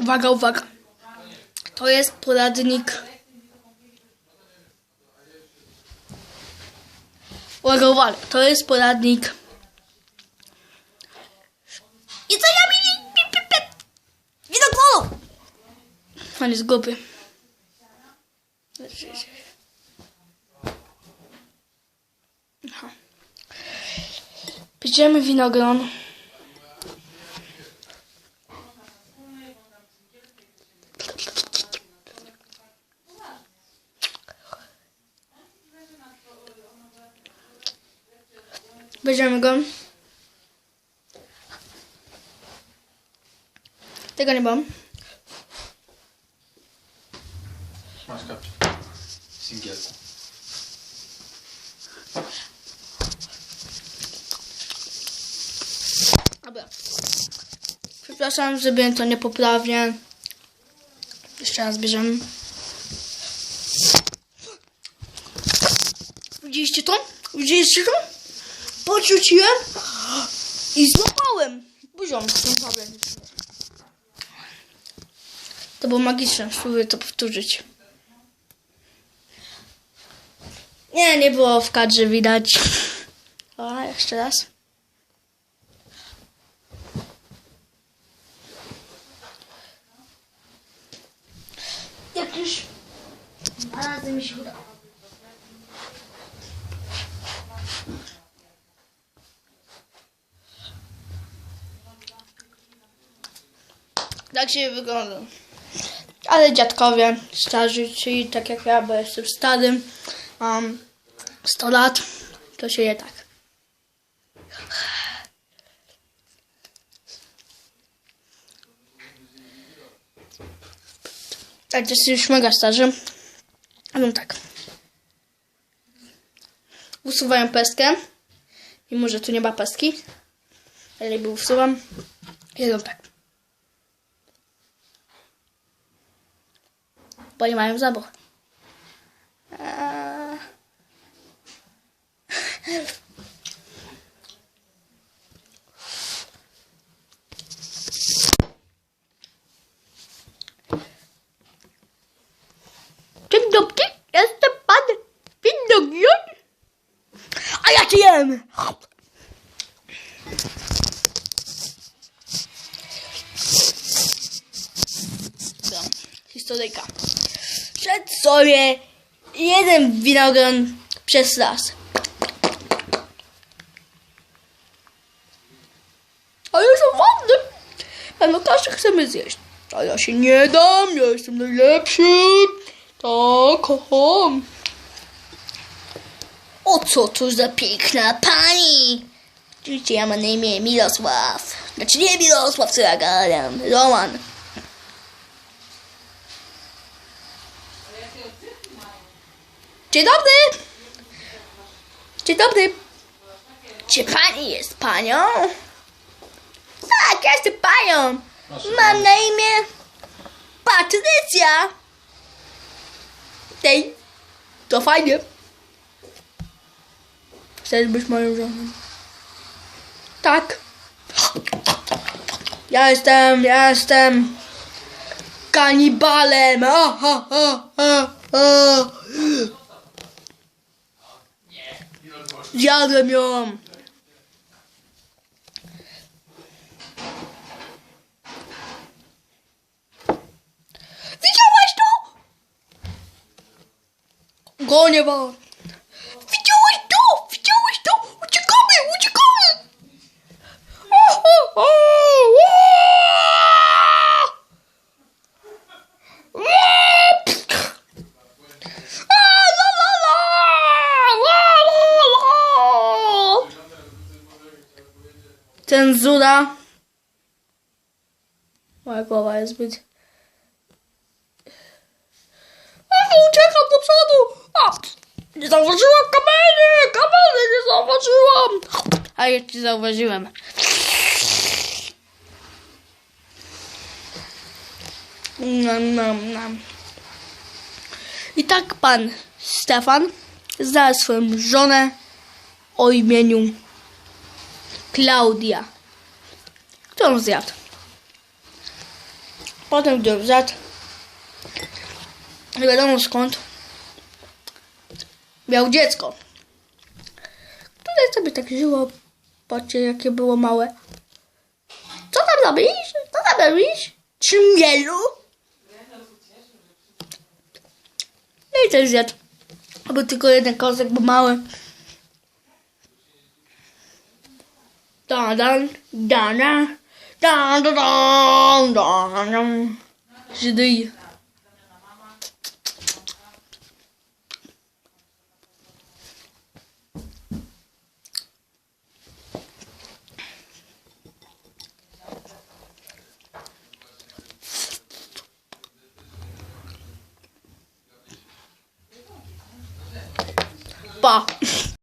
Uwaga, uwaga. To jest poradnik. Uwaga, uwaga. To jest poradnik. I co ja mi... Widok polu! On jest głupi. Aha. Pijemy winogron. Bierzemy go. Tego nie mam. Masz kapcie. Singiel. Dobra. Przepraszam, zrobiłem to niepoprawnie. Jeszcze raz bierzemy. Widzieliście to? Widzieliście to? Podrzuciłem i złapałem. Buzią. To było magiczne, spróbuję to powtórzyć. Nie, nie było w kadrze widać. A, jeszcze raz. Jak już dwa razy mi się udało. Tak się wygląda. Ale dziadkowie, starzy, czyli tak jak ja, bo jestem starym, mam 100 lat, to się je tak. Tak, to jest już mega starzy. No tak. Usuwają pestkę. Mimo, że tu nie ma pestki. Ale jakby usuwam. Jedzą tak. Bo nie mają zabuch. Eee. Dzień dobry, jestem pan Windogion. Szedł sobie jeden winogron przez las. A ja są ładny. Pewno każdy chce mnie zjeść. A ja się nie dam, ja jestem najlepszy. Tak, kocham. O co tu za piękna pani? Oczywiście ja mam na imię Mirosław. Znaczy nie Mirosław, co ja gadam. Roman. Dzień dobry. Dzień dobry. Czy pani jest panią? Tak, ja jestem panią. Mam na imię Patrycja. Tej, to fajnie. Chcesz być moją żoną? Tak. Ja jestem, ja jestem kanibalem. A, a, a. Zjadłem ją. Widziałeś to? Gonię was. Widziałeś to? Widziałeś to? Uciekamy, uciekamy! O, o, o, o! A, la, la, la! La, la, la! Cenzura. Moja głowa jest zbyt... A, uciekam do przodu! A, nie zauważyłam kamery! Kamery nie zauważyłam! A ja ci zauważyłem. Nam, nam, nam. I tak pan Stefan znalazł swoją żonę o imieniu Klaudia, którą zjadł. Potem gdy zjadł. Nie wiadomo skąd. Miał dziecko. Które sobie tak żyło. Patrzcie jakie było małe. Co tam robisz? Co tam robisz? Trzymielu? No i też zjadł. Tylko jeden kozek, bo mały. Dan, dan, dan, dan, dan, dan, dan, dan, dan. Pa.